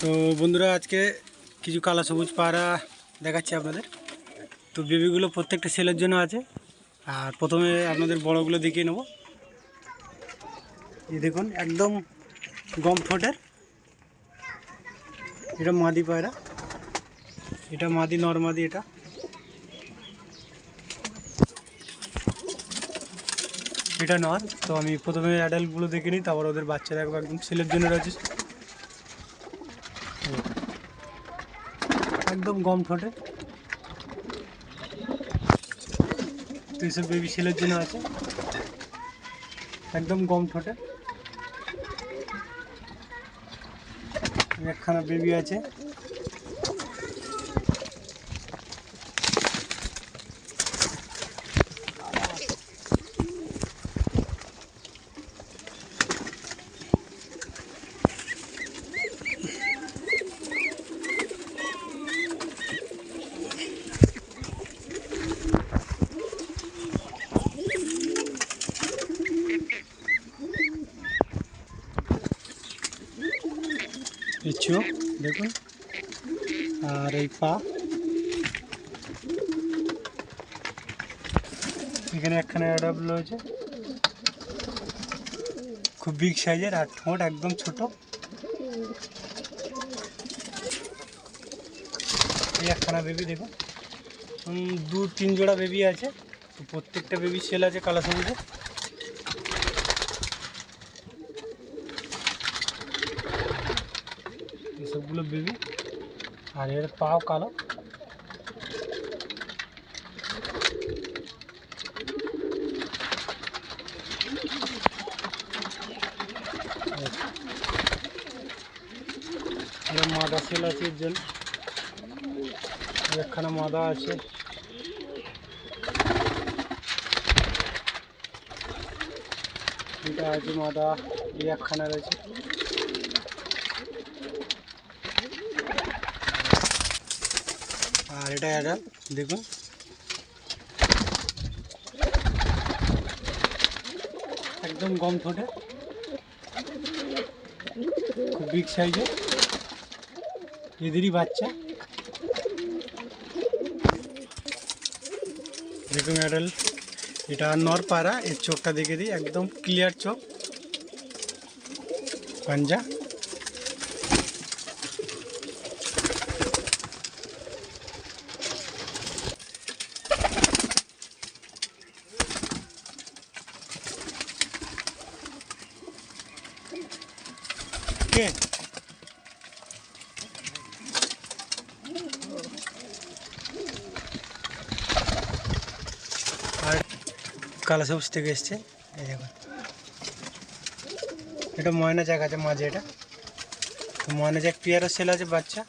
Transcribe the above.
তো বন্ধুরা, আজকে কিছু কালা সবুজ পায়রা দেখাচ্ছি আপনাদের। তো বেবিগুলো প্রত্যেকটা সেলের জন্য আছে। আর প্রথমে আপনাদের বড়গুলো দেখিয়ে নেব। এই দেখুন, একদম গম ঠোঁটের। এটা মাদি পায়রা। এটা মাদি নর্মাদি এটা। এটা নর। তো আমি প্রথমে অ্যাডাল্টগুলো দেখে নিই, তারপর ওদের বাচ্চা একদম সেলের জন্য রয়েছে। একদম গম ঠোঁটে এইসব বেবি ছেলের জন্য আছে। একদম গম ঠোঁটে একখানা বেবি আছে। চোখ দেখুন। আর এই পা। এখানে একখানে অ্যাডাপ্ট রয়েছে। খুব বিগ সাইজের আর ঠোঁট একদম ছোট। এই একখানা বেবি দেখুন। দু তিন জোড়া বেবি আছে। প্রত্যেকটা বেবি সেল আছে কালা সবুজে এসবগুলো বেবি। আর এর পাও কালো। মাদা সেল আছে এর জন্য। একখানা মাদা আছে। এটা আছে মাদা একখানা রয়েছে। আর এটা অ্যাডাল দেখুন। একদম গম ঠোঁটে। খুব বিগ সাইজে এদেরই বাচ্চা। দেখুন অ্যাডাল এটা নর পাড়া, এর চোখটা দেখে দিই, একদম ক্লিয়ার চোখ। পাঞ্জা। আর কালা সবুজ থেকে এসছে। এই দেখুন এটা ময়না জায়গা আছে, মাঝে এটা। তো ময়না জায়গা পেয়ারও সেল আছে, বাচ্চা।